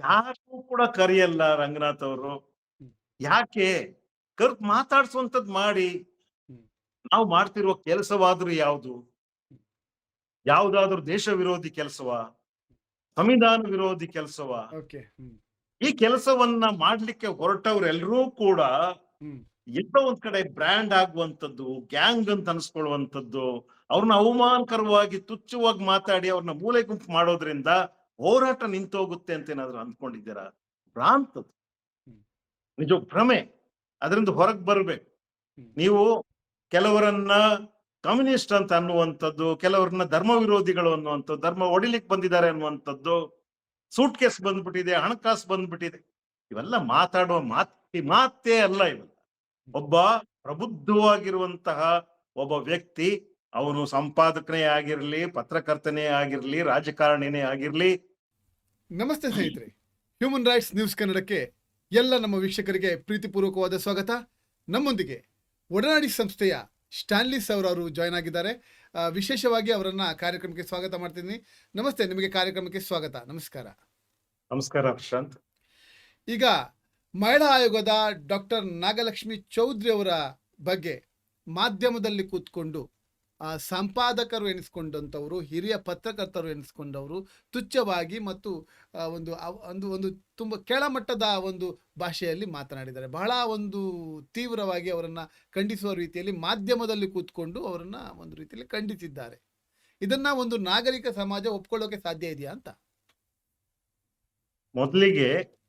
ಯಾರು ಕೂಡ ಕರೆಯಲ್ಲ ರಂಗನಾಥ್ ಅವರು. ಯಾಕೆ? ಕರ್ ಮಾತಾಡ್ಸುವಂತದ್ ಮಾಡಿ. ನಾವು ಮಾಡ್ತಿರುವ ಕೆಲಸವಾದ್ರೂ ಯಾವುದು? ಯಾವ್ದಾದ್ರು ದೇಶ ವಿರೋಧಿ ಕೆಲಸವ? ಸಂವಿಧಾನ ವಿರೋಧಿ ಕೆಲಸವ? ಓಕೆ. ಈ ಕೆಲಸವನ್ನ ಮಾಡ್ಲಿಕ್ಕೆ ಹೊರಟವ್ರೆಲ್ರೂ ಕೂಡ ಎಲ್ಲೋ ಒಂದ್ ಕಡೆ ಬ್ರ್ಯಾಂಡ್ ಆಗುವಂತದ್ದು ಗ್ಯಾಂಗ್ ಅಂತ ಅನ್ಸ್ಕೊಳ್ಳುವಂತದ್ದು ಅವ್ರನ್ನ ಅವಮಾನಕರವಾಗಿ ತುಚ್ಛವಾಗಿ ಮಾತಾಡಿ ಅವ್ರನ್ನ ಮೂಲೆ ಗುಂಪು ಮಾಡೋದ್ರಿಂದ ಹೋರಾಟ ನಿಂತೋಗುತ್ತೆ ಅಂತ ಏನಾದ್ರು ಅಂದ್ಕೊಂಡಿದ್ದೀರಾ ಭ್ರಾಂತದ್ದು. ನಿಜ ಭ್ರಮೆ. ಅದರಿಂದ ಹೊರಗ್ ಬರ್ಬೇಕು. ನೀವು ಕೆಲವರನ್ನ ಕಮ್ಯುನಿಸ್ಟ್ ಅಂತ ಅನ್ನುವಂಥದ್ದು ಕೆಲವರನ್ನ ಧರ್ಮ ವಿರೋಧಿಗಳು ಅನ್ನುವಂಥದ್ದು ಧರ್ಮ ಒಡಿಲಿಕ್ಕೆ ಬಂದಿದ್ದಾರೆ ಅನ್ನುವಂಥದ್ದು ಸೂಟ್ ಕೇಸ್ ಬಂದ್ಬಿಟ್ಟಿದೆ ಹಣಕಾಸು ಬಂದ್ಬಿಟ್ಟಿದೆ. ಇವೆಲ್ಲ ಮಾತಾಡುವ ಮಾತಿ ಮಾತೇ ಅಲ್ಲ ಇವೆಲ್ಲ. ಒಬ್ಬ ಪ್ರಬುದ್ಧವಾಗಿರುವಂತಹ ಒಬ್ಬ ವ್ಯಕ್ತಿ ಅವನು ಸಂಪಾದಕನೇ ಆಗಿರ್ಲಿ ಪತ್ರಕರ್ತನೇ ಆಗಿರ್ಲಿ ರಾಜಕಾರಣಿನೇ ಆಗಿರ್ಲಿ ನಮಸ್ತೆ ಸ್ನೇಹಿತರೆ. ಹ್ಯೂಮನ್ ರೈಟ್ಸ್ ನ್ಯೂಸ್ ಕನ್ನಡಕ್ಕೆ ಎಲ್ಲ ನಮ್ಮ ವೀಕ್ಷಕರಿಗೆ ಪ್ರೀತಿಪೂರ್ವಕವಾದ ಸ್ವಾಗತ. ನಮ್ಮೊಂದಿಗೆ ಒಡನಾಡಿ ಸಂಸ್ಥೆಯ ಸ್ಟ್ಯಾನ್ಲಿ ಅವರು ಅವರು ಜಾಯ್ನ್ ಆಗಿದ್ದಾರೆ. ಆ, ವಿಶೇಷವಾಗಿ ಅವರನ್ನ ಕಾರ್ಯಕ್ರಮಕ್ಕೆ ಸ್ವಾಗತ ಮಾಡ್ತೀನಿ ನಮಸ್ತೆ ನಿಮಗೆ ಕಾರ್ಯಕ್ರಮಕ್ಕೆ ಸ್ವಾಗತ. ನಮಸ್ಕಾರ. ನಮಸ್ಕಾರ ಪ್ರಶಾಂತ್. ಈಗ ಮಹಿಳಾ ಆಯೋಗದ ಡಾಕ್ಟರ್ ನಾಗಲಕ್ಷ್ಮಿ ಚೌಧರಿ ಅವರ ಬಗ್ಗೆ ಮಾಧ್ಯಮದಲ್ಲಿ ಕೂತ್ಕೊಂಡು ಸಂಪಾದಕರು ಎನಿಸ್ಕೊಂಡಂಥವರು, ಹಿರಿಯ ಪತ್ರಕರ್ತರು ಎನಿಸ್ಕೊಂಡವರು, ತುಚ್ಛವಾಗಿ ಮತ್ತು ಒಂದು ಒಂದು ಒಂದು ತುಂಬ ಕೆಳಮಟ್ಟದ ಒಂದು ಭಾಷೆಯಲ್ಲಿ ಮಾತನಾಡಿದ್ದಾರೆ. ಬಹಳ ಒಂದು ತೀವ್ರವಾಗಿ ಅವರನ್ನು ಖಂಡಿಸುವ ರೀತಿಯಲ್ಲಿ ಮಾಧ್ಯಮದಲ್ಲಿ ಕೂತ್ಕೊಂಡು ಅವರನ್ನು ಒಂದು ರೀತಿಯಲ್ಲಿ ಖಂಡಿಸಿದ್ದಾರೆ. ಇದನ್ನ ಒಂದು ನಾಗರಿಕ ಸಮಾಜ ಒಪ್ಕೊಳ್ಳೋಕೆ ಸಾಧ್ಯ ಇದೆಯಾ ಅಂತ? ಮೊದಲಿಗೆ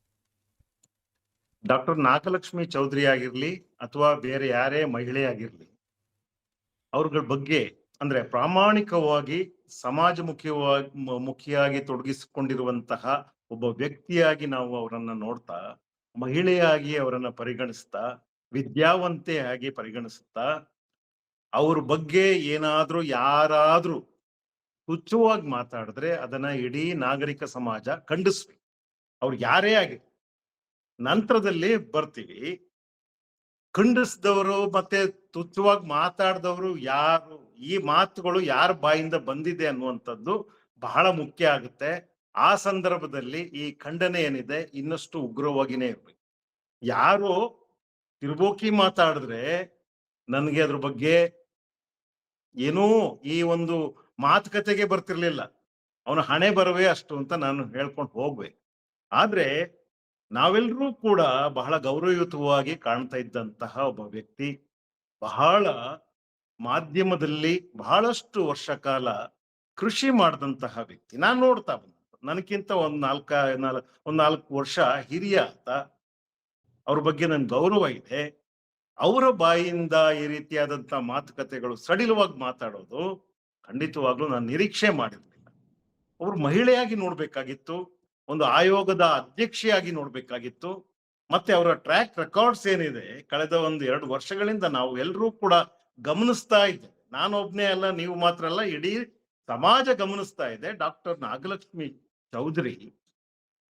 ಡಾಕ್ಟರ್ ನಾಗಲಕ್ಷ್ಮಿ ಚೌಧರಿ ಆಗಿರ್ಲಿ ಅಥವಾ ಬೇರೆ ಯಾರೇ ಮಹಿಳೆ ಆಗಿರ್ಲಿ ಅವ್ರಗಳ ಬಗ್ಗೆ ಅಂದ್ರೆ ಪ್ರಾಮಾಣಿಕವಾಗಿ ಸಮಾಜ ಮುಖ್ಯವಾಗಿ ಮುಖಿಯಾಗಿ ತೊಡಗಿಸಿಕೊಂಡಿರುವಂತಹ ಒಬ್ಬ ವ್ಯಕ್ತಿಯಾಗಿ ನಾವು ಅವರನ್ನ ನೋಡ್ತಾ, ಮಹಿಳೆಯಾಗಿ ಅವರನ್ನ ಪರಿಗಣಿಸ್ತಾ ವಿದ್ಯಾವಂತೆಯಾಗಿ ಪರಿಗಣಿಸ್ತಾ, ಅವ್ರ ಬಗ್ಗೆ ಏನಾದ್ರೂ ಯಾರಾದ್ರೂ ತುಚ್ಛವಾಗಿ ಮಾತಾಡಿದ್ರೆ ಅದನ್ನ ಇಡೀ ನಾಗರಿಕ ಸಮಾಜ ಖಂಡಿಸ್ಬೇಕು ಅವ್ರು ಯಾರೇ ಆಗಿ ನಂತರದಲ್ಲಿ ಬರ್ತೀವಿ. ಖಂಡಿಸಿದವರು ಮತ್ತೆ ತುಚ್ಛವಾಗಿ ಮಾತಾಡಿದವರು ಯಾರು, ಈ ಮಾತುಗಳು ಯಾರ ಬಾಯಿಂದ ಬಂದಿದೆ ಅನ್ನುವಂಥದ್ದು ಬಹಳ ಮುಖ್ಯ ಆಗುತ್ತೆ. ಆ ಸಂದರ್ಭದಲ್ಲಿ ಈ ಖಂಡನೆ ಏನಿದೆ ಇನ್ನಷ್ಟು ಉಗ್ರವಾಗಿನೇ ಇರ್ಬೇಕು. ಯಾರು ತಿರುಬೋಕಿ ಮಾತಾಡಿದ್ರೆ ನನಗೆ ಅದ್ರ ಬಗ್ಗೆ ಏನೂ ಈ ಒಂದು ಮಾತುಕತೆಗೆ ಬರ್ತಿರ್ಲಿಲ್ಲ. ಅವನ ಹಣೆ ಬರವೇ ಅಷ್ಟು ಅಂತ ನಾನು ಹೇಳ್ಕೊಂಡು ಹೋಗ್ಬೇಕು. ಆದ್ರೆ ನಾವೆಲ್ಲರೂ ಕೂಡ ಬಹಳ ಗೌರವಯುತವಾಗಿ ಕಾಣ್ತಾ ಇದ್ದಂತಹ ಒಬ್ಬ ವ್ಯಕ್ತಿ. ಬಹಳ ಮಾಧ್ಯಮದಲ್ಲಿ ಬಹಳಷ್ಟು ವರ್ಷ ಕಾಲ ಕೃಷಿ ಮಾಡಿದಂತಹ ವ್ಯಕ್ತಿ. ನಾನು ನೋಡ್ತಾ ಬಂದ. ನನಗಿಂತ ಒಂದ್ ನಾಲ್ಕ, ನಾಲ್, ಒಂದ್ ನಾಲ್ಕು ವರ್ಷ ಹಿರಿಯ ಆತ. ಅವ್ರ ಬಗ್ಗೆ ನನ್ ಗೌರವ ಇದೆ. ಅವರ ಬಾಯಿಯಿಂದ ಈ ರೀತಿಯಾದಂತಹ ಮಾತುಕತೆಗಳು ಸಡಿಲವಾಗಿ ಮಾತಾಡೋದು ಖಂಡಿತವಾಗ್ಲೂ ನಾನು ನಿರೀಕ್ಷೆ ಮಾಡಿರ್ಲಿಲ್ಲ. ಅವ್ರು ಮಹಿಳೆಯಾಗಿ ನೋಡ್ಬೇಕಾಗಿತ್ತು. ಒಂದು ಆಯೋಗದ ಅಧ್ಯಕ್ಷೆಯಾಗಿ ನೋಡ್ಬೇಕಾಗಿತ್ತು. ಮತ್ತೆ ಅವರ ಟ್ರ್ಯಾಕ್ ರೆಕಾರ್ಡ್ಸ್ ಏನಿದೆ, ಕಳೆದ ಒಂದು ಎರಡು ವರ್ಷಗಳಿಂದ ನಾವು ಎಲ್ಲರೂ ಕೂಡ ಗಮನಿಸ್ತಾ ಇದ್ದೇವೆ. ನಾನೊಬ್ನೇ ಅಲ್ಲ, ನೀವು ಮಾತ್ರ ಅಲ್ಲ, ಇಡೀ ಸಮಾಜ ಗಮನಿಸ್ತಾ ಇದೆ. ಡಾಕ್ಟರ್ ನಾಗಲಕ್ಷ್ಮಿ ಚೌಧರಿ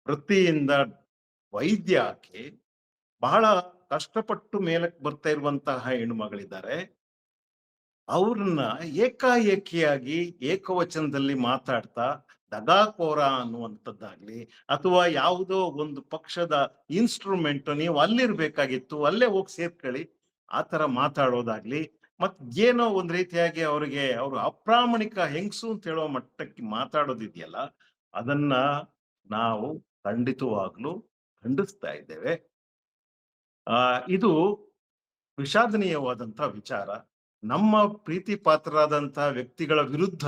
ವೃತ್ತಿಯಿಂದ ವೈದ್ಯ ಆಕೆ ಬಹಳ ಕಷ್ಟಪಟ್ಟು ಮೇಲಕ್ಕೆ ಬರ್ತಾ ಇರುವಂತಹ ಹೆಣ್ಣುಮಗಳಿದ್ದಾರೆ. ಅವ್ರನ್ನ ಏಕಾಏಕಿಯಾಗಿ ಏಕವಚನದಲ್ಲಿ ಮಾತಾಡ್ತಾ ದಗಾಕೋರ ಅನ್ನುವಂಥದ್ದಾಗ್ಲಿ ಅಥವಾ ಯಾವುದೋ ಒಂದು ಪಕ್ಷದ ಇನ್ಸ್ಟ್ರೂಮೆಂಟ್ ನೀವು ಅಲ್ಲಿರ್ಬೇಕಾಗಿತ್ತು, ಅಲ್ಲೇ ಹೋಗಿ ಸೇರ್ಕೊಳ್ಳಿ, ಆ ತರ ಮಾತಾಡೋದಾಗ್ಲಿ, ಮತ್ ಏನೋ ಒಂದ್ ರೀತಿಯಾಗಿ ಅವ್ರಿಗೆ ಅವರು ಅಪ್ರಾಮಾಣಿಕ ಹೆಂಗಸು ಅಂತ ಹೇಳೋ ಮಟ್ಟಕ್ಕೆ ಮಾತಾಡೋದಿದೆಯಲ್ಲ, ಅದನ್ನ ನಾವು ಖಂಡಿತವಾಗ್ಲೂ ಖಂಡಿಸ್ತಾ ಇದ್ದೇವೆ. ಆ, ಇದು ವಿಷಾದನೀಯವಾದಂತಹ ವಿಚಾರ. ನಮ್ಮ ಪ್ರೀತಿ ಪಾತ್ರರಾದಂತಹ ವ್ಯಕ್ತಿಗಳ ವಿರುದ್ಧ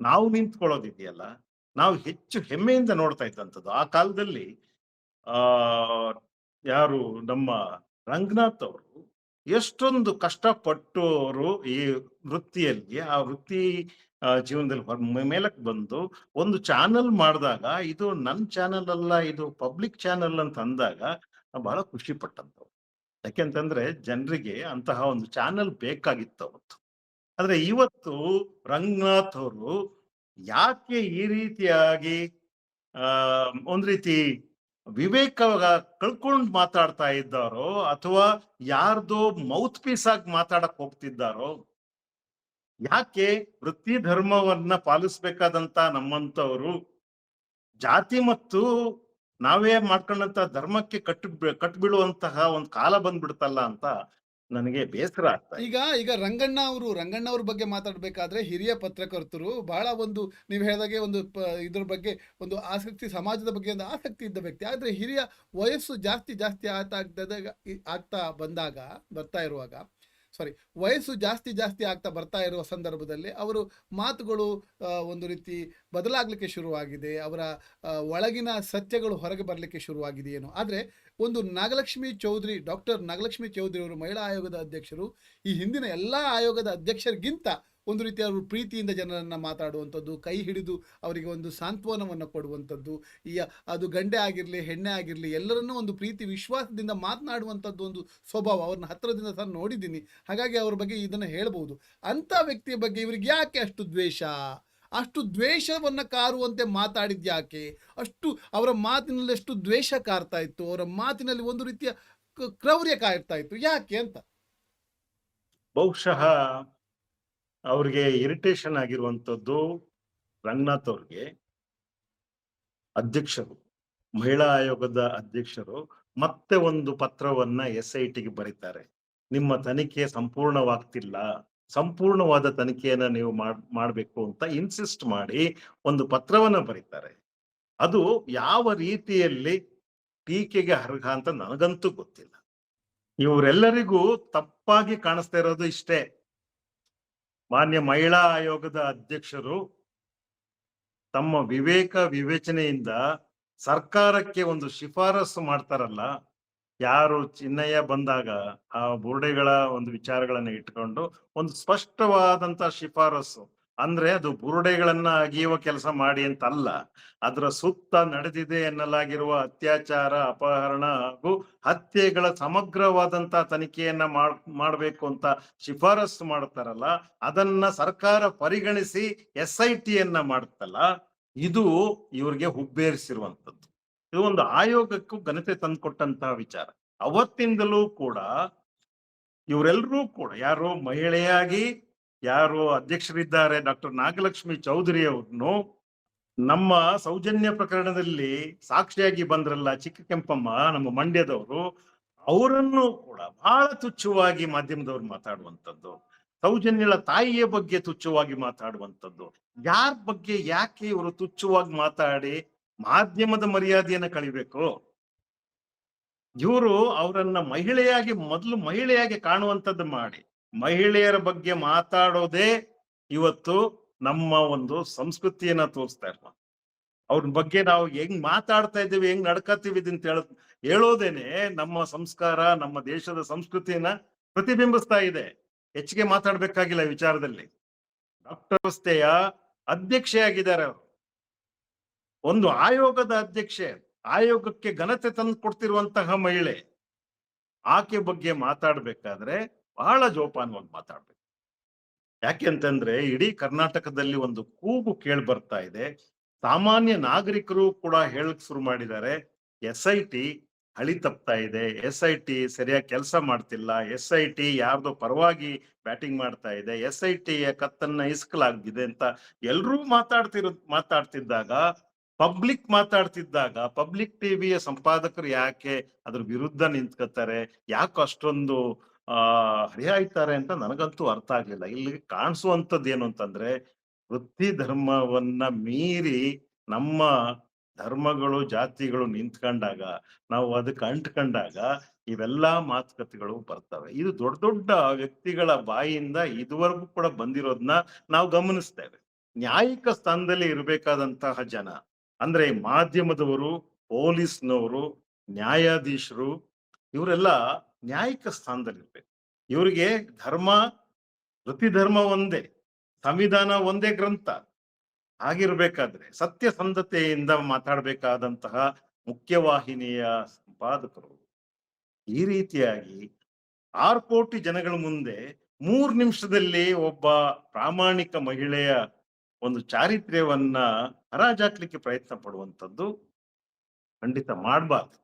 ನಾವು ನಿಂತ್ಕೊಳ್ಳೋದಿದೆಯಲ್ಲ ನಾವು ಹೆಚ್ಚು ಹೆಮ್ಮೆಯಿಂದ ನೋಡ್ತಾ ಇದ್ದಂಥದ್ದು. ಆ ಕಾಲದಲ್ಲಿ, ಆ, ಯಾರು ನಮ್ಮ ರಂಗನಾಥ್ ಅವರು ಎಷ್ಟೊಂದು ಕಷ್ಟಪಟ್ಟು ಅವರು ಈ ವೃತ್ತಿಯಲ್ಲಿ, ಆ ವೃತ್ತಿ ಜೀವನದಲ್ಲಿ ಮೇಲಕ್ಕೆ ಬಂದು ಒಂದು ಚಾನಲ್ ಮಾಡಿದಾಗ, ಇದು ನನ್ನ ಚಾನಲ್ ಅಲ್ಲ, ಇದು ಪಬ್ಲಿಕ್ ಚಾನಲ್ ಅಂತ ಅಂದಾಗ ಬಹಳ ಖುಷಿ ಪಟ್ಟಂತವ್ರು. ಯಾಕೆಂತಂದ್ರೆ ಜನರಿಗೆ ಅಂತಹ ಒಂದು ಚಾನಲ್ ಬೇಕಾಗಿತ್ತು ಅವತ್ತು. ಆದ್ರೆ ಇವತ್ತು ರಂಗನಾಥ್ ಅವರು ಯಾಕೆ ಈ ರೀತಿಯಾಗಿ ಒಂದ್ ರೀತಿ ವಿವೇಕ ಕಳ್ಕೊಂಡು ಮಾತಾಡ್ತಾ ಇದ್ದಾರೋ ಅಥವಾ ಯಾರ್ದೋ ಮೌತ್ ಪೀಸ್ ಆಗಿ ಮಾತಾಡಕ್ ಹೋಗ್ತಿದ್ದಾರೋ? ಯಾಕೆ ವೃತ್ತಿ ಧರ್ಮವನ್ನ ಪಾಲಿಸ್ಬೇಕಾದಂತ ನಮ್ಮಂತವರು ಜಾತಿ ಮತ್ತು ನಾವೇ ಮಾಡ್ಕೊಂಡಂತ ಧರ್ಮಕ್ಕೆ ಕಟ್ಟು ಕಟ್ಬೀಳುವಂತಹ ಒಂದು ಕಾಲ ಬಂದ್ಬಿಡ್ತಲ್ಲ ಅಂತ ನನಗೆ ಬೇಸರ ಆಗ್ತಾ ಈಗ ಈಗ ರಂಗಣ್ಣ ಅವರು, ರಂಗಣ್ಣ ಅವ್ರ ಬಗ್ಗೆ ಮಾತಾಡಬೇಕಾದ್ರೆ ಹಿರಿಯ ಪತ್ರಕರ್ತರು ಬಹಳ ಒಂದು ನೀವು ಹೇಳಿದಾಗೆ ಒಂದು ಇದ್ರ ಬಗ್ಗೆ ಒಂದು ಆಸಕ್ತಿ ಸಮಾಜದ ಬಗ್ಗೆ ಒಂದು ಆಸಕ್ತಿ ಇದ್ದ ವ್ಯಕ್ತಿ. ಆದ್ರೆ ಹಿರಿಯ ವಯಸ್ಸು ಜಾಸ್ತಿ ಜಾಸ್ತಿ ಆಗ್ತಾ ಆಗ್ತಾ ಬಂದಾಗ, ಬರ್ತಾ ಇರುವಾಗ ಸಾರಿ ವಯಸ್ಸು ಜಾಸ್ತಿ ಜಾಸ್ತಿ ಆಗ್ತಾ ಬರ್ತಾ ಇರುವ ಸಂದರ್ಭದಲ್ಲಿ ಅವರು ಮಾತುಗಳು ಒಂದು ರೀತಿ ಬದಲಾಗಲಿಕ್ಕೆ ಶುರುವಾಗಿದೆ, ಅವರ ಒಳಗಿನ ಸತ್ಯಗಳು ಹೊರಗೆ ಬರಲಿಕ್ಕೆ ಏನು ಆದರೆ ಒಂದು ನಾಗಲಕ್ಷ್ಮಿ ಚೌಧರಿ, ಡಾಕ್ಟರ್ ನಾಗಲಕ್ಷ್ಮಿ ಚೌಧರಿ ಅವರು ಮಹಿಳಾ ಆಯೋಗದ ಅಧ್ಯಕ್ಷರು, ಈ ಹಿಂದಿನ ಎಲ್ಲ ಆಯೋಗದ ಅಧ್ಯಕ್ಷರಿಗಿಂತ ಒಂದು ರೀತಿ ಅವರು ಪ್ರೀತಿಯಿಂದ ಜನರನ್ನು ಮಾತಾಡುವಂಥದ್ದು, ಕೈ ಹಿಡಿದು ಅವರಿಗೆ ಒಂದು ಸಾಂತ್ವನವನ್ನು ಕೊಡುವಂಥದ್ದು, ಈ ಅದು ಗಂಡೆ ಆಗಿರಲಿ, ಹೆಣ್ಣೆ ಆಗಿರಲಿ, ಎಲ್ಲರನ್ನೂ ಒಂದು ಪ್ರೀತಿ, ವಿಶ್ವಾಸದಿಂದ ಮಾತನಾಡುವಂಥದ್ದು ಒಂದು ಸ್ವಭಾವ ಅವ್ರನ್ನ ಹತ್ತಿರದಿಂದ ಸಹ ನೋಡಿದ್ದೀನಿ. ಹಾಗಾಗಿ ಅವ್ರ ಬಗ್ಗೆ ಇದನ್ನು ಹೇಳ್ಬೋದು. ಅಂಥ ವ್ಯಕ್ತಿಯ ಬಗ್ಗೆ ಇವ್ರಿಗೆ ಯಾಕೆ ಅಷ್ಟು ದ್ವೇಷ? ಅಷ್ಟು ದ್ವೇಷವನ್ನು ಕಾರುವಂತೆ ಮಾತಾಡಿದ್ಯಾಕೆ? ಅಷ್ಟು ಅವರ ಮಾತಿನಲ್ಲಿ ಅಷ್ಟು ದ್ವೇಷ ಕಾರ್ತಾ ಇತ್ತು, ಅವರ ಮಾತಿನಲ್ಲಿ ಒಂದು ರೀತಿಯ ಕ್ರೌರ್ಯ ಕಾಯ್ತಾ ಇತ್ತು. ಯಾಕೆ ಅಂತ? ಬಹುಶಃ ಅವ್ರಿಗೆ ಇರಿಟೇಷನ್ ಆಗಿರುವಂತದ್ದು ರಂಗನಾಥ್ ಅವ್ರಿಗೆ. ಅಧ್ಯಕ್ಷರು, ಮಹಿಳಾ ಆಯೋಗದ ಅಧ್ಯಕ್ಷರು ಮತ್ತೆ ಒಂದು ಪತ್ರವನ್ನ ಎಸ್ ಐ ಟಿಗೆ ಬರೀತಾರೆ. ನಿಮ್ಮ ತನಿಖೆ ಸಂಪೂರ್ಣವಾಗ್ತಿಲ್ಲ. ಸಂಪೂರ್ಣವಾದ ತನಿಖೆಯನ್ನು ನೀವು ಮಾಡಬೇಕು ಅಂತ ಇನ್ಸಿಸ್ಟ್ ಮಾಡಿ ಒಂದು ಪತ್ರವನ್ನ ಬರೀತಾರೆ. ಅದು ಯಾವ ರೀತಿಯಲ್ಲಿ ಟೀಕೆಗೆ ಅರ್ಹ ಅಂತ ನನಗಂತೂ ಗೊತ್ತಿಲ್ಲ. ಇವರೆಲ್ಲರಿಗೂ ತಪ್ಪಾಗಿ ಕಾಣಿಸ್ತಾ ಇರೋದು ಇಷ್ಟೇ. ಮಾನ್ಯ ಮಹಿಳಾ ಆಯೋಗದ ಅಧ್ಯಕ್ಷರು ತಮ್ಮ ವಿವೇಕ ವಿವೇಚನೆಯಿಂದ ಸರ್ಕಾರಕ್ಕೆ ಒಂದು ಶಿಫಾರಸು ಮಾಡ್ತಾರಲ್ಲ ಯಾರು ಚಿನ್ನಯ್ಯ ಬಂದಾಗ ಆ ಬುರುಡೆಗಳ ಒಂದು ವಿಚಾರಗಳನ್ನ ಇಟ್ಕೊಂಡು ಒಂದು ಸ್ಪಷ್ಟವಾದಂತ ಶಿಫಾರಸು. ಅಂದ್ರೆ ಅದು ಬುರುಡೆಗಳನ್ನ ಅಗಿಯುವ ಕೆಲಸ ಮಾಡಿ ಅಂತ ಅಲ್ಲ ಅದರ ಸುತ್ತ ನಡೆದಿದೆ ಎನ್ನಲಾಗಿರುವ ಅತ್ಯಾಚಾರ, ಅಪಹರಣ ಹಾಗೂ ಹತ್ಯೆಗಳ ಸಮಗ್ರವಾದಂತ ತನಿಖೆಯನ್ನ ಮಾಡ್, ಮಾಡ್ಬೇಕು ಅಂತ ಶಿಫಾರಸು ಮಾಡ್ತಾರಲ್ಲ, ಅದನ್ನ ಸರ್ಕಾರ ಪರಿಗಣಿಸಿ ಎಸ್ ಐ ಟಿಯನ್ನ ಮಾಡುತ್ತಲ್ಲ ಇದು ಇವ್ರಿಗೆ ಹುಬ್ಬೇರಿಸಿರುವಂತದ್ದು. ಇದು ಒಂದು ಆಯೋಗಕ್ಕೂ ಘನತೆ ತಂದುಕೊಟ್ಟಂತಹ ವಿಚಾರ. ಅವತ್ತಿಂದಲೂ ಕೂಡ ಇವರೆಲ್ಲರೂ ಕೂಡ ಯಾರು ಮಹಿಳೆಯಾಗಿ, ಯಾರು ಅಧ್ಯಕ್ಷರಿದ್ದಾರೆ ಡಾಕ್ಟರ್ ನಾಗಲಕ್ಷ್ಮಿ ಚೌಧರಿ ಅವ್ರನ್ನು ನಮ್ಮ ಸೌಜನ್ಯ ಪ್ರಕರಣದಲ್ಲಿ ಸಾಕ್ಷಿಯಾಗಿ ಬಂದ್ರಲ್ಲ ಚಿಕ್ಕ ಕೆಂಪಮ್ಮ ನಮ್ಮ ಮಂಡ್ಯದವರು, ಅವರನ್ನು ಕೂಡ ಬಹಳ ತುಚ್ಛವಾಗಿ ಮಾಧ್ಯಮದವ್ರು ಮಾತಾಡುವಂಥದ್ದು. ಸೌಜನ್ಯಳ ತಾಯಿಯ ಬಗ್ಗೆ ತುಚ್ಛವಾಗಿ ಮಾತಾಡುವಂಥದ್ದು. ಯಾರ ಬಗ್ಗೆ ಯಾಕೆ ಇವರು ತುಚ್ಛವಾಗಿ ಮಾತಾಡಿ ಮಾಧ್ಯಮದ ಮರ್ಯಾದೆಯನ್ನ ಕಳಿಬೇಕು. ಇವರು ಅವರನ್ನ ಮಹಿಳೆಯಾಗಿ, ಮೊದಲು ಮಹಿಳೆಯಾಗಿ ಕಾಣುವಂಥದ್ದು ಮಾಡಿ. ಮಹಿಳೆಯರ ಬಗ್ಗೆ ಮಾತಾಡೋದೇ ಇವತ್ತು ನಮ್ಮ ಒಂದು ಸಂಸ್ಕೃತಿಯನ್ನ ತೋರಿಸ್ತಾ ಇರುವ. ಅವ್ರ ಬಗ್ಗೆ ನಾವು ಹೆಂಗ್ ಮಾತಾಡ್ತಾ ಇದ್ದೀವಿ, ಹೆಂಗ್ ನಡ್ಕತ್ತೀವಿ ಅಂತ ಹೇಳ ಹೇಳೋದೇನೆ ನಮ್ಮ ಸಂಸ್ಕಾರ, ನಮ್ಮ ದೇಶದ ಸಂಸ್ಕೃತಿಯನ್ನ ಪ್ರತಿಬಿಂಬಿಸ್ತಾ ಇದೆ. ಹೆಚ್ಚಿಗೆ ಮಾತಾಡ್ಬೇಕಾಗಿಲ್ಲ ವಿಚಾರದಲ್ಲಿ. ಡಾಕ್ಟರ್ ವ್ಯವಸ್ಥೆಯ ಅಧ್ಯಕ್ಷೆಯಾಗಿದ್ದಾರೆ ಅವರು. ಒಂದು ಆಯೋಗದ ಅಧ್ಯಕ್ಷೆ, ಆಯೋಗಕ್ಕೆ ಘನತೆ ತಂದು ಕೊಡ್ತಿರುವಂತಹ ಮಹಿಳೆ, ಆಕೆ ಬಗ್ಗೆ ಮಾತಾಡ್ಬೇಕಾದ್ರೆ ಬಹಳ ಜೋಪಾನವಾಗಿ ಮಾತಾಡ್ಬೇಕು. ಯಾಕೆ ಅಂತಂದ್ರೆ ಇಡೀ ಕರ್ನಾಟಕದಲ್ಲಿ ಒಂದು ಕೂಗು ಕೇಳಿ ಬರ್ತಾ ಇದೆ. ಸಾಮಾನ್ಯ ನಾಗರಿಕರು ಕೂಡ ಹೇಳಕ್ ಶುರು ಮಾಡಿದ್ದಾರೆ. ಎಸ್ ಐ ಟಿ ಹಳಿ ತಪ್ತಾ ಇದೆ. ಎಸ್ ಐ ಟಿ ಸರಿಯಾಗಿ ಕೆಲಸ ಮಾಡ್ತಿಲ್ಲ. ಎಸ್ ಐ ಟಿ ಯಾರ್ದೋ ಪರವಾಗಿ ಬ್ಯಾಟಿಂಗ್ ಮಾಡ್ತಾ ಇದೆ. ಎಸ್ ಐ ಟಿಯ ಕತ್ತನ್ನ ಇಸ್ಕಲಾಗಿದೆ ಅಂತ ಎಲ್ರೂ ಮಾತಾಡ್ತಿರೋ, ಮಾತಾಡ್ತಿದ್ದಾಗ ಪಬ್ಲಿಕ್ ಮಾತಾಡ್ತಿದ್ದಾಗ, ಪಬ್ಲಿಕ್ ಟಿವಿಯ ಸಂಪಾದಕರು ಯಾಕೆ ಅದ್ರ ವಿರುದ್ಧ ನಿಂತ್ಕೋತಾರೆ ಯಾಕೆ ಅಷ್ಟೊಂದು, ಆ, ಹರಿಹಾಯ್ತಾರೆ ಅಂತ ನನಗಂತೂ ಅರ್ಥ ಆಗ್ಲಿಲ್ಲ. ಇಲ್ಲಿ ಕಾಣಿಸುವಂತದ್ದು ಏನು ಅಂತಂದ್ರೆ, ವೃತ್ತಿ ಧರ್ಮವನ್ನ ಮೀರಿ ನಮ್ಮ ಧರ್ಮಗಳು, ಜಾತಿಗಳು ನಿಂತ್ಕೊಂಡಾಗ, ನಾವು ಅದಕ್ಕೆ ಅಂಟ್ಕೊಂಡಾಗ ಇವೆಲ್ಲಾ ಮಾತುಕತೆಗಳು ಬರ್ತವೆ. ಇದು ದೊಡ್ಡ ದೊಡ್ಡ ವ್ಯಕ್ತಿಗಳ ಬಾಯಿಯಿಂದ ಇದುವರೆಗೂ ಕೂಡ ಬಂದಿರೋದನ್ನ ನಾವು ಗಮನಿಸ್ತೇವೆ. ನ್ಯಾಯಿಕ ಸ್ಥಾನದಲ್ಲಿ ಇರಬೇಕಾದಂತಹ ಜನ ಅಂದ್ರೆ ಮಾಧ್ಯಮದವರು, ಪೊಲೀಸ್ನವರು, ನ್ಯಾಯಾಧೀಶರು, ಇವರೆಲ್ಲ ನ್ಯಾಯಿಕ ಸ್ಥಾನದಲ್ಲಿರ್ಬೇಕು. ಇವರಿಗೆ ಧರ್ಮ ಧರ್ಮ ಒಂದೇ, ಸಂವಿಧಾನ ಒಂದೇ ಗ್ರಂಥ. ಆಗಿರ್ಬೇಕಾದ್ರೆ ಸತ್ಯಸಂಧತೆಯಿಂದ ಮಾತಾಡಬೇಕಾದಂತಹ ಮುಖ್ಯವಾಹಿನಿಯ ಸಂಪಾದಕರು ಈ ರೀತಿಯಾಗಿ ಆರು ಕೋಟಿ ಜನಗಳ ಮುಂದೆ ಮೂರು ನಿಮಿಷದಲ್ಲಿ ಒಬ್ಬ ಪ್ರಾಮಾಣಿಕ ಮಹಿಳೆಯ ಒಂದು ಚಾರಿತ್ರ್ಯವನ್ನ ಹರಾಜಾಕ್ಲಿಕ್ಕೆ ಪ್ರಯತ್ನ ಪಡುವಂಥದ್ದು ಖಂಡಿತ ಮಾಡಬಾರ್ದು.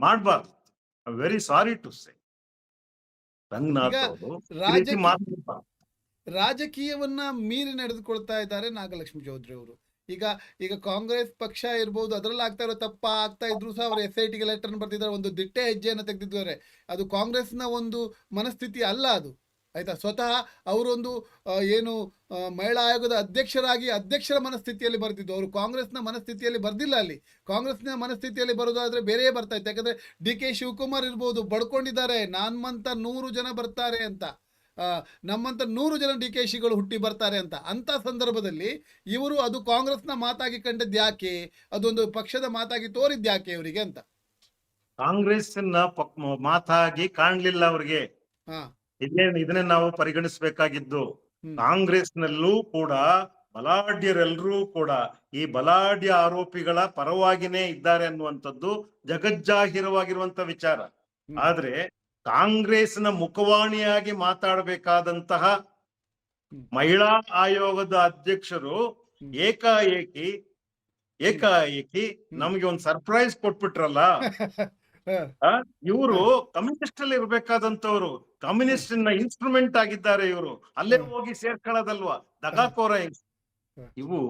ಮಾಡಬಾರ್ದು. Very sorry to say Ranganath ಅವರು. ರಾಜಕೀಯವನ್ನ ಮೀರಿ ನಡೆದುಕೊಳ್ತಾ ಇದ್ದಾರೆ ನಾಗಲಕ್ಷ್ಮಿ ಚೌಧರಿ ಅವರು. ಈಗ ಈಗ ಕಾಂಗ್ರೆಸ್ ಪಕ್ಷ ಇರ್ಬೋದು ಅದರಲ್ಲಿ ಆಗ್ತಾ ಇರೋ ತಪ್ಪ ಆಗ್ತಾ ಇದ್ರು ಸಹ ಅವರು ಎಸ್ ಐ ಟಿಗೆ ಲೆಟರ್ ಬರ್ತಿದ್ದಾರೆ ಒಂದು ದಿಟ್ಟೆ ಹೆಜ್ಜೆಯನ್ನು ತೆಗೆದಿದ್ದಾರೆ. ಅದು ಕಾಂಗ್ರೆಸ್ನ ಒಂದು ಮನಸ್ಥಿತಿ ಅಲ್ಲ ಅದು. ಆಯ್ತಾ? ಸ್ವತಃ ಅವರೊಂದು ಏನು ಮಹಿಳಾ ಆಯೋಗದ ಅಧ್ಯಕ್ಷರಾಗಿ ಅಧ್ಯಕ್ಷರ ಮನಸ್ಥಿತಿಯಲ್ಲಿ ಬರೆದಿದ್ದು ಅವರು ಕಾಂಗ್ರೆಸ್ನ ಮನಸ್ಥಿತಿಯಲ್ಲಿ ಬರ್ದಿಲ್ಲ ಅಲ್ಲಿ. ಕಾಂಗ್ರೆಸ್ನ ಮನಸ್ಥಿತಿಯಲ್ಲಿ ಬರೋದಾದ್ರೆ ಬೇರೆಯೇ ಬರ್ತಾ ಇತ್ತು. ಯಾಕಂದ್ರೆ ಡಿ ಕೆ ಶಿವಕುಮಾರ್ ಇರ್ಬೋದು ಬಡ್ಕೊಂಡಿದ್ದಾರೆ. ನಮ್ಮಂತ ನೂರು ಜನ ಬರ್ತಾರೆ ಅಂತ. ಆ, ನಮ್ಮಂತ ನೂರು ಜನ ಡಿ ಕೆ ಶಿಗಳು ಹುಟ್ಟಿ ಬರ್ತಾರೆ ಅಂತ. ಅಂತ ಸಂದರ್ಭದಲ್ಲಿ ಇವರು ಅದು ಕಾಂಗ್ರೆಸ್ನ ಮಾತಾಗಿ ಕಂಡದ್ದು ಯಾಕೆ? ಅದೊಂದು ಪಕ್ಷದ ಮಾತಾಗಿ ತೋರಿದ್ದು ಯಾಕೆ ಇವರಿಗೆ ಅಂತ? ಕಾಂಗ್ರೆಸ್ನ ಮಾತಾಗಿ ಕಾಣಲಿಲ್ಲ ಅವ್ರಿಗೆ. ಹಾ. ಇದೇ ಇದನ್ನೇ ನಾವು ಪರಿಗಣಿಸಬೇಕಾಗಿದ್ದು ಕಾಂಗ್ರೆಸ್ ಕಾಂಗ್ರೆಸ್ನಲ್ಲೂ ಕೂಡ ಬಲಾಢ್ಯರೆಲ್ಲರೂ ಕೂಡ ಈ ಬಲಾಢ್ಯ ಆರೋಪಿಗಳ ಪರವಾಗಿನೇ ಇದ್ದಾರೆ ಅನ್ನುವಂಥದ್ದು ಜಗಜ್ಜಾಹಿರವಾಗಿರುವಂತ ವಿಚಾರ. ಆದ್ರೆ ಕಾಂಗ್ರೆಸ್ನ ಮುಖವಾಣಿಯಾಗಿ ಮಾತಾಡಬೇಕಾದಂತಹ ಮಹಿಳಾ ಆಯೋಗದ ಅಧ್ಯಕ್ಷರು. ಏಕಾಏಕಿ ಏಕಾಏಕಿ. ನಮ್ಗೆ ಒಂದು ಸರ್ಪ್ರೈಸ್ ಕೊಟ್ಬಿಟ್ರಲ್ಲ? ಇವರು ಕಮ್ಯುನಿಸ್ಟ್ ಅಲ್ಲಿ ಇರ್ಬೇಕಾದಂತವ್ರು ಕಮ್ಯುನಿಸ್ಟ್ನ ಇನ್ಸ್ಟ್ರೂಮೆಂಟ್ ಆಗಿದ್ದಾರೆ ಇವರು. ಅಲ್ಲೇ ಹೋಗಿ ಸೇರ್ಕೊಳ್ಳೋದಲ್ವಾ? ದಗಾಕೋರ ಇವು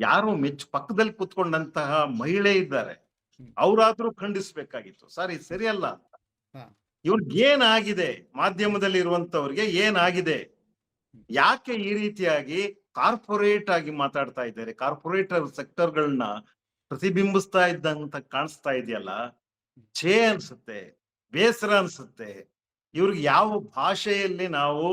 ಯಾರು ಮೆಚ್ಚು ಪಕ್ಕದಲ್ಲಿ ಕುತ್ಕೊಂಡಂತಹ ಮಹಿಳೆ ಇದ್ದಾರೆ. ಅವರಾದ್ರೂ ಖಂಡಿಸ್ಬೇಕಾಗಿತ್ತು. ಸರಿ ಸರಿಯಲ್ಲ ಅಂತ. ಇವ್ರಿಗೆ ಏನಾಗಿದೆ? ಮಾಧ್ಯಮದಲ್ಲಿ ಇರುವಂತವ್ರಿಗೆ ಏನಾಗಿದೆ? ಯಾಕೆ ಈ ರೀತಿಯಾಗಿ ಕಾರ್ಪೊರೇಟ್ ಆಗಿ ಮಾತಾಡ್ತಾ ಇದ್ದಾರೆ? ಕಾರ್ಪೊರೇಟ್ ಸೆಕ್ಟರ್ಗಳನ್ನ ಪ್ರತಿಬಿಂಬಿಸ್ತಾ ಇದ್ದಂತ ಕಾಣಿಸ್ತಾ ಇದೆಯಲ್ಲ? ಛೇ ಅನ್ಸುತ್ತೆ ಬೇಸರ ಅನ್ಸುತ್ತೆ. ಇವ್ರಿಗೆ ಯಾವ ಭಾಷೆಯಲ್ಲಿ ನಾವು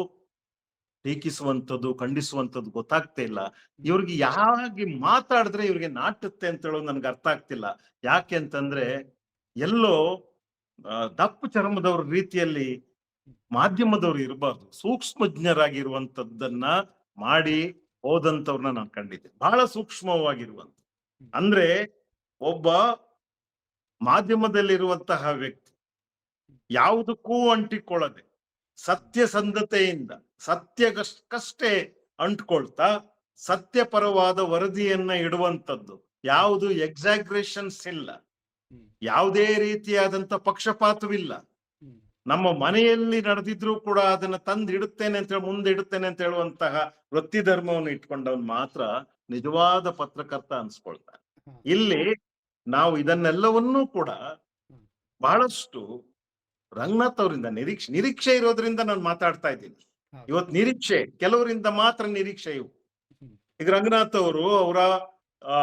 ಟೀಕಿಸುವಂಥದ್ದು, ಖಂಡಿಸುವಂಥದ್ದು ಗೊತ್ತಾಗ್ತಾ ಇಲ್ಲ. ಇವ್ರಿಗೆ ಯಾಕೆ ಮಾತಾಡಿದ್ರೆ ಇವ್ರಿಗೆ ನಾಟುತ್ತೆ ಅಂತ ಹೇಳೋದು ನನ್ಗೆ ಅರ್ಥ ಆಗ್ತಿಲ್ಲ. ಯಾಕೆ ಅಂತಂದ್ರೆ ಎಲ್ಲೋ ದಪ್ಪು ಚರ್ಮದವ್ರ ರೀತಿಯಲ್ಲಿ ಮಾಧ್ಯಮದವ್ರು ಇರಬಾರ್ದು. ಸೂಕ್ಷ್ಮಜ್ಞರಾಗಿರುವಂತದ್ದನ್ನ ಮಾಡಿ ಹೋದಂತವ್ರನ್ನ ನಾನು ಕಂಡಿದ್ದೆ. ಬಹಳ ಸೂಕ್ಷ್ಮವಾಗಿರುವಂತ ಅಂದ್ರೆ ಒಬ್ಬ ಮಾಧ್ಯಮದಲ್ಲಿರುವಂತಹ ವ್ಯಕ್ತಿ ಯಾವುದಕ್ಕೂ ಅಂಟಿಕೊಳ್ಳದೆ ಸತ್ಯಸಂಧತೆಯಿಂದ ಸತ್ಯಗಷ್ಟೇ ಅಂಟ್ಕೊಳ್ತಾ ಸತ್ಯಪರವಾದ ವರದಿಯನ್ನ ಇಡುವಂಥದ್ದು. ಯಾವುದು ಎಕ್ಸಾಗ್ರೇಷನ್ಸ್ ಇಲ್ಲ. ಯಾವುದೇ ರೀತಿಯಾದಂತ ಪಕ್ಷಪಾತವಿಲ್ಲ. ನಮ್ಮ ಮನೆಯಲ್ಲಿ ನಡೆದಿದ್ರು ಕೂಡ ಅದನ್ನ ತಂದು ಇಡುತ್ತೇನೆ ಅಂತ ಹೇಳಿ ಮುಂದೆ ಇಡುತ್ತೇನೆ ಅಂತ ಹೇಳುವಂತಹ ವೃತ್ತಿ ಧರ್ಮವನ್ನು ಇಟ್ಕೊಂಡವನ್ ಮಾತ್ರ ನಿಜವಾದ ಪತ್ರಕರ್ತ ಅನ್ಸ್ಕೊಳ್ತಾನೆ. ಇಲ್ಲಿ ನಾವು ಇದನ್ನೆಲ್ಲವನ್ನೂ ಕೂಡ ಬಹಳಷ್ಟು ರಂಗನಾಥ್ ಅವರಿಂದ ನಿರೀಕ್ಷೆ ನಿರೀಕ್ಷೆ ಇರೋದ್ರಿಂದ ನಾನು ಮಾತಾಡ್ತಾ ಇದ್ದೀನಿ. ಇವತ್ತು ನಿರೀಕ್ಷೆ ಕೆಲವರಿಂದ ಮಾತ್ರ ನಿರೀಕ್ಷೆ ಇವು. ಈಗ ರಂಗನಾಥ್ ಅವರು ಅವರ ಆ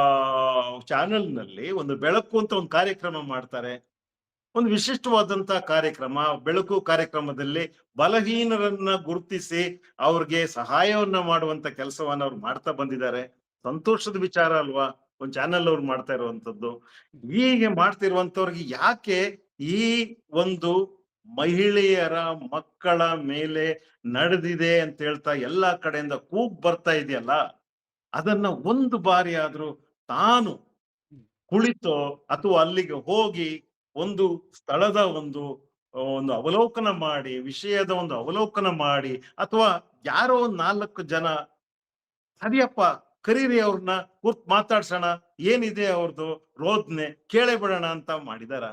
ಚಾನೆಲ್ನಲ್ಲಿ ಒಂದು ಬೆಳಕು ಅಂತ ಒಂದು ಕಾರ್ಯಕ್ರಮ ಮಾಡ್ತಾರೆ. ಒಂದು ವಿಶಿಷ್ಟವಾದಂತ ಕಾರ್ಯಕ್ರಮ ಬೆಳಕು ಕಾರ್ಯಕ್ರಮದಲ್ಲಿ ಬಲಹೀನರನ್ನ ಗುರುತಿಸಿ ಅವ್ರಿಗೆ ಸಹಾಯವನ್ನ ಮಾಡುವಂತ ಕೆಲಸವನ್ನ ಅವ್ರು ಮಾಡ್ತಾ ಬಂದಿದ್ದಾರೆ. ಸಂತೋಷದ ವಿಚಾರ ಅಲ್ವಾ? ಒಂದು ಚಾನೆಲ್ ಅವ್ರು ಮಾಡ್ತಾ ಇರುವಂತದ್ದು. ಹೀಗೆ ಮಾಡ್ತಿರುವಂತವ್ರಿಗೆ ಯಾಕೆ ಈ ಒಂದು ಮಹಿಳೆಯರ ಮಕ್ಕಳ ಮೇಲೆ ನಡೆದಿದೆ ಅಂತ ಹೇಳ್ತಾ ಎಲ್ಲಾ ಕಡೆಯಿಂದ ಕೂಗ್ ಬರ್ತಾ ಇದೆಯಲ್ಲ ಅದನ್ನ ಒಂದು ಬಾರಿ ಆದ್ರೂ ತಾನು ಕುಳಿತೋ ಅಥವಾ ಅಲ್ಲಿಗೆ ಹೋಗಿ ಒಂದು ಸ್ಥಳದ ಒಂದು ಒಂದು ಅವಲೋಕನ ಮಾಡಿ ವಿಷಯದ ಒಂದು ಅವಲೋಕನ ಮಾಡಿ ಅಥವಾ ಯಾರೋ ಒಂದ್ ನಾಲ್ಕು ಜನ ಸರಿಯಪ್ಪ ಕರೀರಿ ಅವ್ರನ್ನ ಕೂತ್ ಮಾತಾಡ್ಸೋಣ ಏನಿದೆ ಅವ್ರದ್ದು ರೋದ್ನೆ ಕೇಳೇ ಬಿಡೋಣ ಅಂತ ಮಾಡಿದಾರ?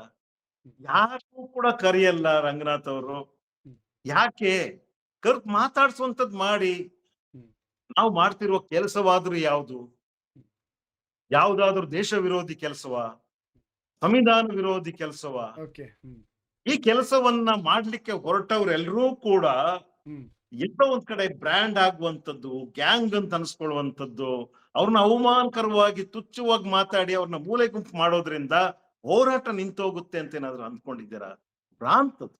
ಯಾರು ಕೂಡ ಕರೆಯಲ್ಲ ರಂಗನಾಥ್ ಅವರು. ಯಾಕೆ? ಕರ್ ಮಾತಾಡ್ಸುವಂತದ್ ಮಾಡಿ. ನಾವು ಮಾಡ್ತಿರುವ ಕೆಲಸವಾದ್ರೂ ಯಾವುದು? ಯಾವ್ದಾದ್ರು ದೇಶ ವಿರೋಧಿ ಕೆಲಸವ? ಸಂವಿಧಾನ ವಿರೋಧಿ ಕೆಲಸವ? ಓಕೆ. ಈ ಕೆಲಸವನ್ನ ಮಾಡ್ಲಿಕ್ಕೆ ಹೊರಟವ್ರೆಲ್ಲರೂ ಕೂಡ ಎಲ್ಲ ಒಂದ್ ಕಡೆ ಬ್ರ್ಯಾಂಡ್ ಆಗುವಂತದ್ದು ಗ್ಯಾಂಗ್ ಅಂತ ಅನ್ಸ್ಕೊಳ್ಳುವಂಥದ್ದು ಅವ್ರನ್ನ ಅವಮಾನಕರವಾಗಿ ತುಚ್ಛವಾಗಿ ಮಾತಾಡಿ ಅವ್ರನ್ನ ಮೂಲೆ ಗುಂಪು ಮಾಡೋದ್ರಿಂದ ಹೋರಾಟ ನಿಂತೋಗುತ್ತೆ ಅಂತ ಏನಾದ್ರು ಅಂದ್ಕೊಂಡಿದ್ದೀರಾ? ಭ್ರಾಂತದ್ದು.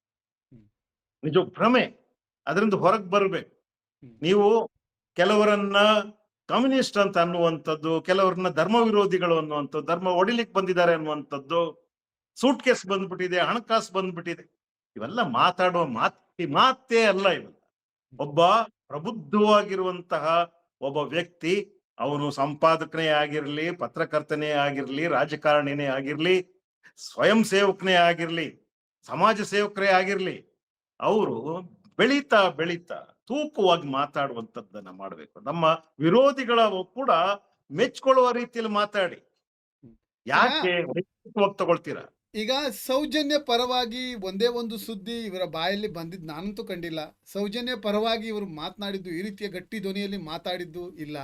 ನಿಜ ಭ್ರಮೆ. ಅದರಿಂದ ಹೊರಗ್ ಬರ್ಬೇಕು. ನೀವು ಕೆಲವರನ್ನ ಕಮ್ಯುನಿಸ್ಟ್ ಅಂತ ಅನ್ನುವಂಥದ್ದು ಕೆಲವರನ್ನ ಧರ್ಮ ವಿರೋಧಿಗಳು ಅನ್ನುವಂಥದ್ದು ಧರ್ಮ ಒಡಿಲಿಕ್ಕೆ ಬಂದಿದ್ದಾರೆ ಅನ್ನುವಂಥದ್ದು ಸೂಟ್ ಕೇಸ್ ಬಂದ್ಬಿಟ್ಟಿದೆ ಹಣಕಾಸು ಬಂದ್ಬಿಟ್ಟಿದೆ. ಇವೆಲ್ಲ ಮಾತಾಡುವ ಮಾತಿ ಮಾತೇ ಅಲ್ಲ ಇವೆಲ್ಲ. ಒಬ್ಬ ಪ್ರಬುದ್ಧವಾಗಿರುವಂತಹ ಒಬ್ಬ ವ್ಯಕ್ತಿ ಅವನು ಸಂಪಾದಕನೇ ಆಗಿರ್ಲಿ ಪತ್ರಕರ್ತನೇ ಆಗಿರ್ಲಿ ರಾಜಕಾರಣಿನೇ ಆಗಿರ್ಲಿ ಸ್ವಯಂ ಸೇವಕನೇ ಆಗಿರ್ಲಿ ಸಮಾಜ ಸೇವಕರೇ ಆಗಿರ್ಲಿ ಅವರು ಬೆಳೀತಾ ಬೆಳೀತಾ ತೂಕವಾಗಿ ಮಾತಾಡುವಂತದ್ದನ್ನ ಮಾಡ್ಬೇಕು. ನಮ್ಮ ವಿರೋಧಿಗಳ ಕೂಡ ಮೆಚ್ಕೊಳ್ಳುವ ರೀತಿಯಲ್ಲಿ ಮಾತಾಡಿ. ಯಾಕೆ ವೈಯಕ್ತಿಕವಾಗಿ ತಗೊಳ್ತೀರಾ? ಈಗ ಸೌಜನ್ಯ ಪರವಾಗಿ ಒಂದೇ ಒಂದು ಸುದ್ದಿ ಇವರ ಬಾಯಲ್ಲಿ ಬಂದಿದ್ದು ನಾನಂತೂ ಕಂಡಿಲ್ಲ. ಸೌಜನ್ಯ ಪರವಾಗಿ ಇವರು ಮಾತನಾಡಿದ್ದು ಈ ರೀತಿಯ ಗಟ್ಟಿ ಧ್ವನಿಯಲ್ಲಿ ಮಾತಾಡಿದ್ದು ಇಲ್ಲ.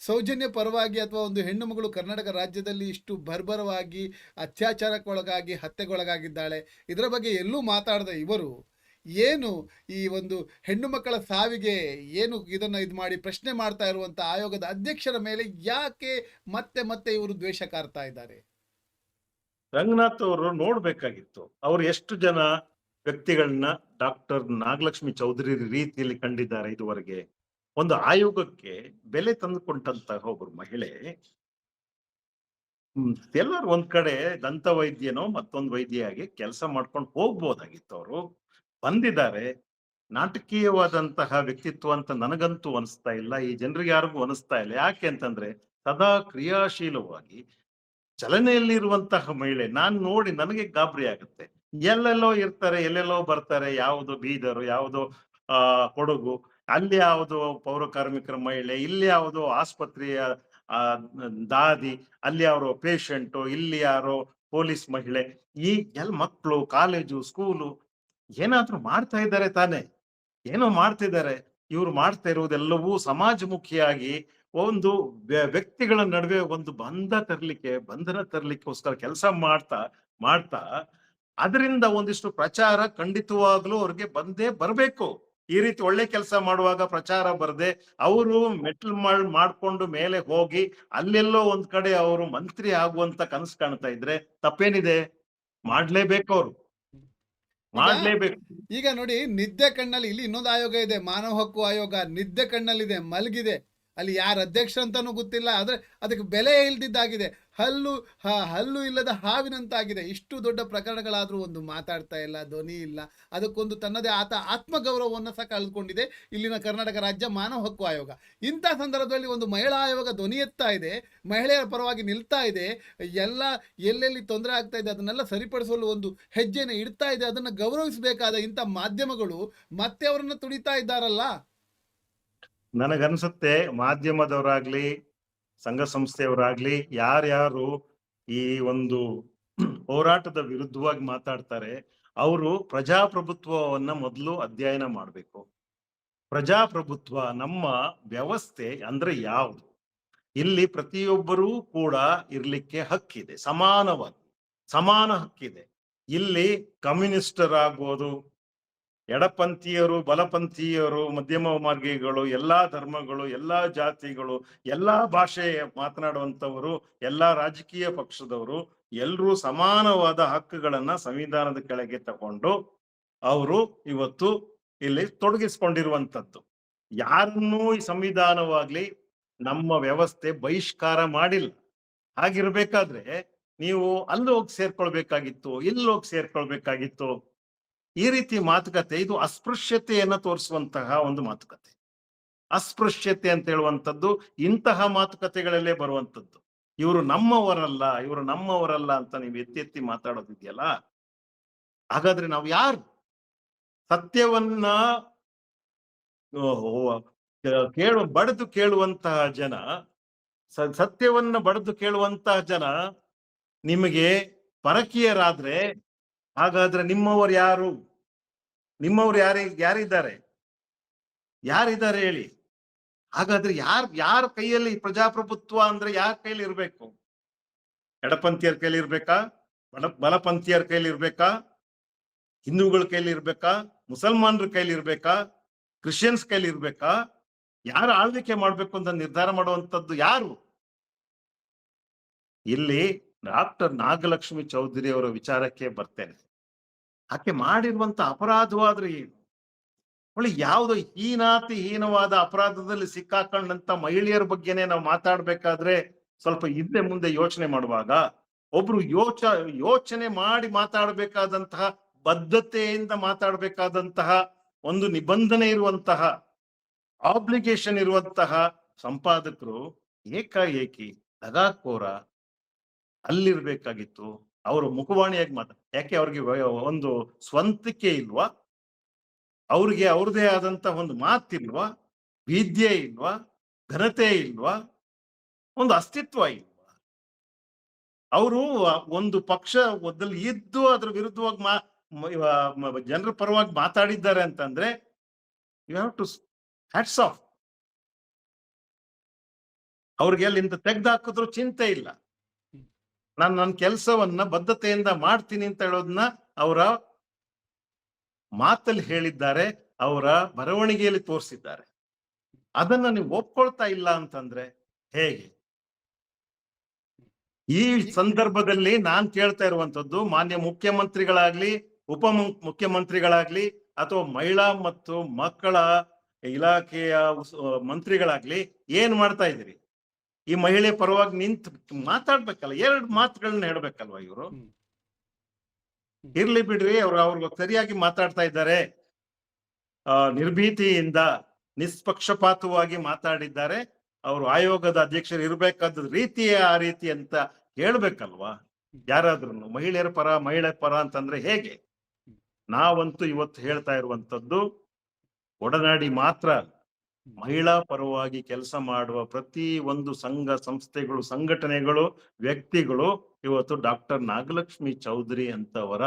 ಸೌಜನ್ಯ ಪರವಾಗಿ ಅಥವಾ ಒಂದು ಹೆಣ್ಣು ಮಗಳು ಕರ್ನಾಟಕ ರಾಜ್ಯದಲ್ಲಿ ಇಷ್ಟು ಬರ್ಬರವಾಗಿ, ಅತ್ಯಾಚಾರಕ್ಕೊಳಗಾಗಿ, ಹತ್ಯೆಗೊಳಗಾಗಿದ್ದಾಳೆ. ಇದರ ಬಗ್ಗೆ ಎಲ್ಲೂ ಮಾತಾಡದ ಇವರು. ಏನು ಈ ಒಂದು ಹೆಣ್ಣು ಮಕ್ಕಳ ಸಾವಿಗೆ ಏನು ಇದನ್ನು ಇದು ಮಾಡಿ ಪ್ರಶ್ನೆ ಮಾಡ್ತಾ ಇರುವಂಥ ಆಯೋಗದ ಅಧ್ಯಕ್ಷರ ಮೇಲೆ ಯಾಕೆ ಮತ್ತೆ ಮತ್ತೆ ಇವರು ದ್ವೇಷ ಕಾರ್ತಾ ಇದ್ದಾರೆ? ರಂಗನಾಥ್ ಅವರು ನೋಡ್ಬೇಕಾಗಿತ್ತು. ಅವ್ರು ಎಷ್ಟು ಜನ ವ್ಯಕ್ತಿಗಳನ್ನ ಡಾಕ್ಟರ್ ನಾಗಲಕ್ಷ್ಮಿ ಚೌಧರಿ ರೀತಿಯಲ್ಲಿ ಕಂಡಿದ್ದಾರೆ ಇದುವರೆಗೆ? ಒಂದು ಆಯೋಗಕ್ಕೆ ಬೆಲೆ ತಂದುಕೊಂಡಂತಹ ಒಬ್ಬರು ಮಹಿಳೆ ಎಲ್ಲರೂ ಒಂದ್ ಕಡೆ ದಂತ ವೈದ್ಯನೋ ಮತ್ತೊಂದು ವೈದ್ಯಾಗಿ ಕೆಲಸ ಮಾಡ್ಕೊಂಡು ಹೋಗ್ಬೋದಾಗಿತ್ತು ಅವರು. ಬಂದಿದ್ದಾರೆ. ನಾಟಕೀಯವಾದಂತಹ ವ್ಯಕ್ತಿತ್ವ ಅಂತ ನನಗಂತೂ ಅನಿಸ್ತಾ ಇಲ್ಲ. ಈ ಜನರಿಗೆ ಯಾರಿಗೂ ಅನಿಸ್ತಾ ಇಲ್ಲ. ಯಾಕೆ ಅಂತಂದ್ರೆ, ಸದಾ ಕ್ರಿಯಾಶೀಲವಾಗಿ ಚಲನೆಯಲ್ಲಿರುವಂತಹ ಮಹಿಳೆ, ನಾನ್ ನೋಡಿ ನನಗೆ ಗಾಬರಿ ಆಗುತ್ತೆ. ಎಲ್ಲೆಲ್ಲೋ ಇರ್ತಾರೆ, ಎಲ್ಲೆಲ್ಲೋ ಬರ್ತಾರೆ, ಯಾವುದು ಬೀದರು, ಯಾವುದು, ಆ, ಕೊಡಗು ಅಲ್ಲಿ ಯಾವುದು ಪೌರ ಕಾರ್ಮಿಕರ ಮಹಿಳೆ, ಇಲ್ಲಿ ಯಾವುದು ಆಸ್ಪತ್ರೆಯ ದಾದಿ, ಅಲ್ಲಿ ಯಾರೋ ಪೇಷಂಟು, ಇಲ್ಲಿ ಯಾರೋ ಪೊಲೀಸ್ ಮಹಿಳೆ, ಈ ಎಲ್ ಮಕ್ಕಳು ಕಾಲೇಜು, ಸ್ಕೂಲು ಏನಾದ್ರೂ ಮಾಡ್ತಾ ಇದ್ದಾರೆ ತಾನೇ? ಏನೋ ಮಾಡ್ತಿದ್ದಾರೆ ಇವ್ರು ಮಾಡ್ತಾ ಇರುವುದೆಲ್ಲವೂ ಸಮಾಜಮುಖಿಯಾಗಿ ಒಂದು ವ್ಯ- ವ್ಯಕ್ತಿಗಳ ನಡುವೆ ಒಂದು ಬಂಧ ತರಲಿಕ್ಕೆ, ಬಂಧನ ತರ್ಲಿಕ್ಕೋಸ್ಕರ ಕೆಲಸ ಮಾಡ್ತಾ ಮಾಡ್ತಾ, ಅದರಿಂದ ಒಂದಿಷ್ಟು ಪ್ರಚಾರ ಖಂಡಿತವಾಗ್ಲೂ ಅವ್ರಿಗೆ ಬಂದೇ ಬರ್ಬೇಕು. ಈ ರೀತಿ ಒಳ್ಳೆ ಕೆಲಸ ಮಾಡುವಾಗ ಪ್ರಚಾರ ಬರದೆ ಅವರು ಮೆಟ್ಲ್ ಮಾಡ್ ಮಾಡ್ಕೊಂಡು ಮೇಲೆ ಹೋಗಿ ಅಲ್ಲೆಲ್ಲೋ ಒಂದ್ ಕಡೆ ಅವರು ಮಂತ್ರಿ ಆಗುವಂತ ಕನಸು ಕಾಣ್ತಾ ಇದ್ರೆ ತಪ್ಪೇನಿದೆ? ಮಾಡ್ಲೇಬೇಕು ಅವರು. ಮಾಡ್ಲೇಬೇಕು. ಈಗ ನೋಡಿ ನಿದ್ದೆ ಕಣ್ಣಲ್ಲಿ ಇಲ್ಲಿ ಇನ್ನೊಂದು ಆಯೋಗ ಇದೆ ಮಾನವ ಹಕ್ಕು ಆಯೋಗ. ನಿದ್ದೆ ಕಣ್ಣಲ್ಲಿದೆ ಮಲಗಿದೆ. ಅಲ್ಲಿ ಯಾರ ಅಧ್ಯಕ್ಷ ಅಂತಾನೂ ಗೊತ್ತಿಲ್ಲ, ಆದರೆ ಅದಕ್ಕೆ ಬೆಲೆ ಇಲ್ದಿದ್ದಾಗಿದೆ. ಹಲ್ಲು ಹಲ್ಲು ಇಲ್ಲದ ಹಾವಿನಂತಾಗಿದೆ. ಇಷ್ಟು ದೊಡ್ಡ ಪ್ರಕರಣಗಳಾದರೂ ಒಂದು ಮಾತಾಡ್ತಾ ಇಲ್ಲ, ಧ್ವನಿ ಇಲ್ಲ. ಅದಕ್ಕೊಂದು ತನ್ನದೇ ಆತ ಆತ್ಮಗೌರವವನ್ನು ಸಹ ಕಳೆದುಕೊಂಡಿದೆ. ಇಲ್ಲಿನ ಕರ್ನಾಟಕ ರಾಜ್ಯ ಮಾನವ ಹಕ್ಕು ಆಯೋಗ. ಇಂಥ ಸಂದರ್ಭದಲ್ಲಿ ಒಂದು ಮಹಿಳಾ ಆಯೋಗ ಧ್ವನಿ ಎತ್ತಾ ಇದೆ, ಮಹಿಳೆಯರ ಪರವಾಗಿ ನಿಲ್ತಾ ಇದೆ. ಎಲ್ಲ, ಎಲ್ಲೆಲ್ಲಿ ತೊಂದರೆ ಆಗ್ತಾ ಇದೆ, ಅದನ್ನೆಲ್ಲ ಸರಿಪಡಿಸಲು ಒಂದು ಹೆಜ್ಜೆಯನ್ನು ಇಡ್ತಾ ಇದೆ. ಅದನ್ನು ಗೌರವಿಸಬೇಕಾದ ಇಂಥ ಮಾಧ್ಯಮಗಳು ಮತ್ತೆ ಅವರನ್ನು ತುಡಿತಾ ಇದ್ದಾರಲ್ಲ? ನನಗನ್ಸುತ್ತೆ ಮಾಧ್ಯಮದವರಾಗ್ಲಿ, ಸಂಘ ಸಂಸ್ಥೆಯವರಾಗ್ಲಿ, ಯಾರ್ಯಾರು ಈ ಒಂದು ಹೋರಾಟದ ವಿರುದ್ಧವಾಗಿ ಮಾತಾಡ್ತಾರೆ, ಅವರು ಪ್ರಜಾಪ್ರಭುತ್ವವನ್ನ ಮೊದಲು ಅಧ್ಯಯನ ಮಾಡಬೇಕು. ಪ್ರಜಾಪ್ರಭುತ್ವ ನಮ್ಮ ವ್ಯವಸ್ಥೆ ಅಂದ್ರೆ ಯಾವುದು? ಇಲ್ಲಿ ಪ್ರತಿಯೊಬ್ಬರೂ ಕೂಡ ಇರ್ಲಿಕ್ಕೆ ಹಕ್ಕಿದೆ, ಸಮಾನವಾಗಿ, ಸಮಾನ ಹಕ್ಕಿದೆ. ಇಲ್ಲಿ ಕಮ್ಯುನಿಸ್ಟರಾಗ್ಬೋದು ಎಡಪಂಥೀಯರು, ಬಲಪಂಥೀಯರು, ಮಧ್ಯಮ ಮಾರ್ಗಿಗಳು ಎಲ್ಲಾ ಧರ್ಮಗಳು, ಎಲ್ಲಾ ಜಾತಿಗಳು, ಎಲ್ಲಾ ಭಾಷೆ ಮಾತನಾಡುವಂಥವರು, ಎಲ್ಲಾ ರಾಜಕೀಯ ಪಕ್ಷದವರು ಎಲ್ಲರೂ ಸಮಾನವಾದ ಹಕ್ಕುಗಳನ್ನ ಸಂವಿಧಾನದ ಕೆಳಗೆ ತಗೊಂಡು ಅವರು ಇವತ್ತು ಇಲ್ಲಿ ತೊಡಗಿಸ್ಕೊಂಡಿರುವಂಥದ್ದು. ಯಾರನ್ನೂ ಈ ಸಂವಿಧಾನವಾಗ್ಲಿ ನಮ್ಮ ವ್ಯವಸ್ಥೆ ಬಹಿಷ್ಕಾರ ಮಾಡಿಲ್ಲ. ಹಾಗಿರ್ಬೇಕಾದ್ರೆ ನೀವು ಅಲ್ಲಿ ಹೋಗಿ ಸೇರ್ಕೊಳ್ಬೇಕಾಗಿತ್ತು ಇಲ್ಲಿ ಹೋಗಿ ಸೇರ್ಕೊಳ್ಬೇಕಾಗಿತ್ತು ಈ ರೀತಿ ಮಾತುಕತೆ, ಇದು ಅಸ್ಪೃಶ್ಯತೆಯನ್ನ ತೋರಿಸುವಂತಹ ಒಂದು ಮಾತುಕತೆ. ಅಸ್ಪೃಶ್ಯತೆ ಅಂತ ಹೇಳುವಂಥದ್ದು ಇಂತಹ ಮಾತುಕತೆಗಳಲ್ಲೇ ಬರುವಂತದ್ದು ಇವರು ನಮ್ಮವರಲ್ಲ ಇವರು ನಮ್ಮವರಲ್ಲ ಅಂತ ನೀವು ಎತ್ತಿ ಎತ್ತಿ ಮಾತಾಡೋದಿದೆಯಲ್ಲ ಹಾಗಾದ್ರೆ ನಾವು ಯಾರು? ಸತ್ಯವನ್ನ ಕೇಳು, ಬಡದು ಕೇಳುವಂತಹ ಜನ ಸತ್ಯವನ್ನ ಬಡದು ಕೇಳುವಂತಹ ಜನ ನಿಮಗೆ ಪರಕೀಯರಾದ್ರೆ ಹಾಗಾದ್ರೆ ನಿಮ್ಮವರು ಯಾರು? ನಿಮ್ಮವ್ರು ಯಾರಿ, ಯಾರಿದ್ದಾರೆ? ಯಾರಿದ್ದಾರೆ ಹೇಳಿ? ಹಾಗಾದ್ರೆ ಯಾರ್, ಯಾರ ಕೈಯಲ್ಲಿ ಪ್ರಜಾಪ್ರಭುತ್ವ ಅಂದ್ರೆ ಯಾರ ಕೈಯಲ್ಲಿ ಇರ್ಬೇಕು? ಎಡಪಂಥೀಯರ ಕೈಯಲ್ಲಿ ಇರ್ಬೇಕಾ? ಬಲ, ಬಲಪಂಥೀಯರ ಕೈಯಲ್ಲಿ ಇರ್ಬೇಕಾ? ಹಿಂದೂಗಳ ಕೈಲಿ ಇರ್ಬೇಕಾ? ಮುಸಲ್ಮಾನರ ಕೈಲಿ ಇರ್ಬೇಕಾ? ಕ್ರಿಶ್ಚಿಯನ್ಸ್ ಕೈಲಿ ಇರ್ಬೇಕಾ? ಯಾರು ಆಳ್ವಿಕೆ ಮಾಡ್ಬೇಕು ಅಂತ ನಿರ್ಧಾರ ಮಾಡುವಂತದ್ದು ಯಾರು? ಇಲ್ಲಿ ಡಾಕ್ಟರ್ ನಾಗಲಕ್ಷ್ಮಿ ಚೌಧರಿ ಅವರ ವಿಚಾರಕ್ಕೆ ಬರ್ತೇನೆ. ಆಕೆ ಮಾಡಿರುವಂತ ಅಪರಾಧವಾದ್ರೆ ಏನು? ಒಳ್ಳೆ ಯಾವುದೋ ಹೀನಾತಿ ಹೀನವಾದ ಅಪರಾಧದಲ್ಲಿ ಸಿಕ್ಕಾಕೊಂಡಂತ ಮಹಿಳೆಯರ ಬಗ್ಗೆನೆ ನಾವು ಮಾತಾಡ್ಬೇಕಾದ್ರೆ ಸ್ವಲ್ಪ ಹಿಂದೆ ಮುಂದೆ ಯೋಚನೆ ಮಾಡುವಾಗ ಒಬ್ರು ಯೋಚ, ಯೋಚನೆ ಮಾಡಿ ಮಾತಾಡಬೇಕಾದಂತಹ ಬದ್ಧತೆಯಿಂದ ಮಾತಾಡಬೇಕಾದಂತಹ ಒಂದು ನಿಬಂಧನೆ ಇರುವಂತಹ ಆಬ್ಲಿಗೇಷನ್ ಇರುವಂತಹ ಸಂಪಾದಕರು ಏಕಾಏಕಿ ದಗಾಕೋರ ಅಲ್ಲಿರ್ಬೇಕಾಗಿತ್ತು. ಅವರು ಮುಖವಾಣಿಯಾಗಿ ಮಾತಾಡ ಯಾಕೆ ಅವ್ರಿಗೆ ಒಂದು ಸ್ವಂತಿಕೆ ಇಲ್ವಾ? ಅವ್ರಿಗೆ ಅವ್ರದೇ ಆದಂತ ಒಂದು ಮಾತಿಲ್ವಾ? ವಿದ್ಯೆ ಇಲ್ವಾ? ಘನತೆ ಇಲ್ವಾ? ಒಂದು ಅಸ್ತಿತ್ವ ಇಲ್ವಾ? ಅವರು ಒಂದು ಪಕ್ಷ ಒದ್ದಲ್ಲಿ ಇದ್ದು ಅದ್ರ ವಿರುದ್ಧವಾಗಿ ಮಾ ಜನರ ಪರವಾಗಿ ಮಾತಾಡಿದ್ದಾರೆ ಅಂತಂದ್ರೆ you have to hats off ಅವ್ರಿಗೆ ಅಲ್ಲಿಂದ ತೆಗ್ದಾಕಿದ್ರು ಚಿಂತೆ ಇಲ್ಲ. ನಾನು ನನ್ನ ಕೆಲಸವನ್ನ ಬದ್ಧತೆಯಿಂದ ಮಾಡ್ತೀನಿ ಅಂತ ಹೇಳೋದನ್ನ ಅವರ ಮಾತಲ್ಲಿ ಹೇಳಿದ್ದಾರೆ, ಅವರ ಬರವಣಿಗೆಯಲ್ಲಿ ತೋರಿಸಿದ್ದಾರೆ. ಅದನ್ನ ನೀವು ಒಪ್ಕೊಳ್ತಾ ಇಲ್ಲ ಅಂತಂದ್ರೆ ಹೇಗೆ? ಈ ಸಂದರ್ಭದಲ್ಲಿ ನಾನ್ ಕೇಳ್ತಾ ಇರುವಂತದ್ದು ಮಾನ್ಯ ಮುಖ್ಯಮಂತ್ರಿಗಳಾಗ್ಲಿ, ಉಪ ಮುಖ್ಯಮಂತ್ರಿಗಳಾಗ್ಲಿ ಅಥವಾ ಮಹಿಳಾ ಮತ್ತು ಮಕ್ಕಳ ಇಲಾಖೆಯ ಮಂತ್ರಿಗಳಾಗ್ಲಿ ಏನ್ ಮಾಡ್ತಾ ಇದ್ದೀರಿ? ಈ ಮಹಿಳೆ ಪರವಾಗಿ ನಿಂತು ಮಾತಾಡ್ಬೇಕಲ್ಲ ಎರಡು ಮಾತುಗಳನ್ನ ಹೇಳ್ಬೇಕಲ್ವಾ ಇವರು? ಇರ್ಲಿ ಬಿಡ್ರಿ ಅವ್ರು ಅವ್ರಿಗೆ ಸರಿಯಾಗಿ ಮಾತಾಡ್ತಾ ಇದ್ದಾರೆ. ಆ ನಿರ್ಭೀತಿಯಿಂದ ನಿಷ್ಪಕ್ಷಪಾತವಾಗಿ ಮಾತಾಡಿದ್ದಾರೆ. ಅವರು ಆಯೋಗದ ಅಧ್ಯಕ್ಷರು ಇರ್ಬೇಕಾದ ರೀತಿಯೇ ಆ ರೀತಿ ಅಂತ ಹೇಳ್ಬೇಕಲ್ವಾ? ಯಾರಾದ್ರೂ ಮಹಿಳೆಯರ ಪರ ಮಹಿಳೆ ಪರ ಅಂತಂದ್ರೆ ಹೇಗೆ? ನಾವಂತೂ ಇವತ್ತು ಹೇಳ್ತಾ ಇರುವಂತದ್ದು ಒಡನಾಡಿ ಮಾತ್ರ ಅಲ್ಲ. ಮಹಿಳಾ ಪರವಾಗಿ ಕೆಲಸ ಮಾಡುವ ಪ್ರತಿ ಒಂದು ಸಂಘ, ಸಂಸ್ಥೆಗಳು, ಸಂಘಟನೆಗಳು, ವ್ಯಕ್ತಿಗಳು ಇವತ್ತು ಡಾಕ್ಟರ್ ನಾಗಲಕ್ಷ್ಮಿ ಚೌಧರಿ ಅಂತವರ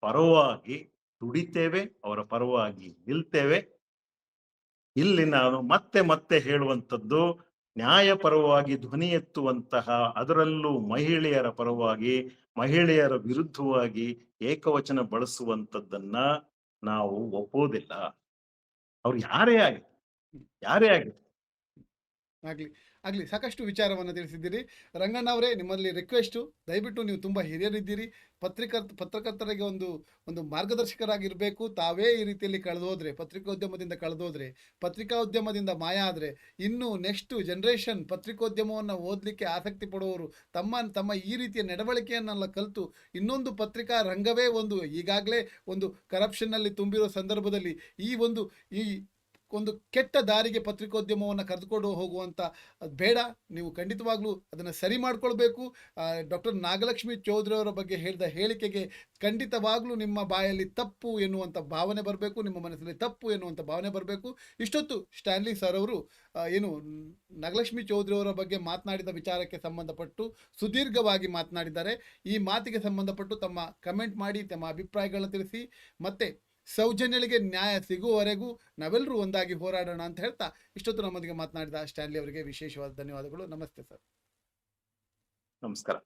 ಪರವಾಗಿ ದುಡಿತೇವೆ, ಅವರ ಪರವಾಗಿ ನಿಲ್ತೇವೆ. ಇಲ್ಲಿ ನಾನು ಮತ್ತೆ ಮತ್ತೆ ಹೇಳುವಂಥದ್ದು, ನ್ಯಾಯ ಪರವಾಗಿ ಧ್ವನಿ ಎತ್ತುವಂತಹ, ಅದರಲ್ಲೂ ಮಹಿಳೆಯರ ಪರವಾಗಿ, ಮಹಿಳೆಯರ ವಿರುದ್ಧವಾಗಿ ಏಕವಚನ ಬಳಸುವಂತದ್ದನ್ನ ನಾವು ಒಪ್ಪೋದಿಲ್ಲ. ಅವ್ರು ಯಾರೇ ಆಗಲಿ ಯಾರೇ ಆಗಲಿ. ಆಗ್ಲಿ ಆಗ್ಲಿ ಸಾಕಷ್ಟು ವಿಚಾರವನ್ನು ತಿಳಿಸಿದ್ದೀರಿ. ರಂಗಣ್ಣ ಅವರೇ, ನಿಮ್ಮಲ್ಲಿ ರಿಕ್ವೆಸ್ಟು ದಯವಿಟ್ಟು ನೀವು ತುಂಬ ಹಿರಿಯರಿದ್ದೀರಿ. ಪತ್ರಿಕರ್ತ ಪತ್ರಕರ್ತರಿಗೆ ಒಂದು ಒಂದು ಮಾರ್ಗದರ್ಶಕರಾಗಿರಬೇಕು. ತಾವೇ ಈ ರೀತಿಯಲ್ಲಿ ಕಳೆದೋದ್ರೆ, ಪತ್ರಿಕೋದ್ಯಮದಿಂದ ಕಳೆದೋದ್ರೆ, ಪತ್ರಿಕೋದ್ಯಮದಿಂದ ಮಾಯ ಆದರೆ, ಇನ್ನು ನೆಕ್ಸ್ಟ್ ಜನ್ರೇಷನ್ ಪತ್ರಿಕೋದ್ಯಮವನ್ನು ಓದಲಿಕ್ಕೆ ಆಸಕ್ತಿ ಪಡುವವರು ತಮ್ಮ ತಮ್ಮ ಈ ರೀತಿಯ ನಡವಳಿಕೆಯನ್ನೆಲ್ಲ ಕಲಿತು ಇನ್ನೊಂದು ಪತ್ರಿಕಾ ರಂಗವೇ ಒಂದು ಈಗಾಗಲೇ ಒಂದು ಕರಪ್ಷನ್ನಲ್ಲಿ ತುಂಬಿರೋ ಸಂದರ್ಭದಲ್ಲಿ ಈ ಒಂದು ಈ ಒಂದು ಕೆಟ್ಟ ದಾರಿಗೆ ಪತ್ರಿಕೋದ್ಯಮವನ್ನು ಕರೆದುಕೊಂಡು ಹೋಗುವಂಥ ಬೇಡ. ನೀವು ಖಂಡಿತವಾಗ್ಲೂ ಅದನ್ನು ಸರಿ ಮಾಡಿಕೊಳ್ಬೇಕು. ಡಾಕ್ಟರ್ ನಾಗಲಕ್ಷ್ಮಿ ಚೌಧರಿ ಅವರ ಬಗ್ಗೆ ಹೇಳಿದ ಹೇಳಿಕೆಗೆ ಖಂಡಿತವಾಗ್ಲೂ ನಿಮ್ಮ ಬಾಯಲ್ಲಿ ತಪ್ಪು ಎನ್ನುವಂಥ ಭಾವನೆ ಬರಬೇಕು, ನಿಮ್ಮ ಮನಸ್ಸಲ್ಲಿ ತಪ್ಪು ಎನ್ನುವಂಥ ಭಾವನೆ ಬರಬೇಕು. ಇಷ್ಟೊತ್ತು ಸ್ಟ್ಯಾನ್ಲಿ ಸರ್ ಅವರು ಏನು ನಾಗಲಕ್ಷ್ಮಿ ಚೌಧರಿ ಅವರ ಬಗ್ಗೆ ಮಾತನಾಡಿದ ವಿಚಾರಕ್ಕೆ ಸಂಬಂಧಪಟ್ಟು ಸುದೀರ್ಘವಾಗಿ ಮಾತನಾಡಿದ್ದಾರೆ. ಈ ಮಾತಿಗೆ ಸಂಬಂಧಪಟ್ಟು ತಮ್ಮ ಕಮೆಂಟ್ ಮಾಡಿ, ತಮ್ಮ ಅಭಿಪ್ರಾಯಗಳನ್ನು ತಿಳಿಸಿ. ಮತ್ತೆ ಸೌಜನ್ಯಳಿಗೆ ನ್ಯಾಯ ಸಿಗುವವರೆಗೂ ನಾವೆಲ್ಲರೂ ಒಂದಾಗಿ ಹೋರಾಡೋಣ ಅಂತ ಹೇಳ್ತಾ ಇಷ್ಟೊತ್ತು ನಮ್ಮೊಂದಿಗೆ ಮಾತನಾಡಿದ ಸ್ಟ್ಯಾನ್ಲಿ ಅವರಿಗೆ ವಿಶೇಷವಾದ ಧನ್ಯವಾದಗಳು. ನಮಸ್ತೆ ಸರ್. ನಮಸ್ಕಾರ.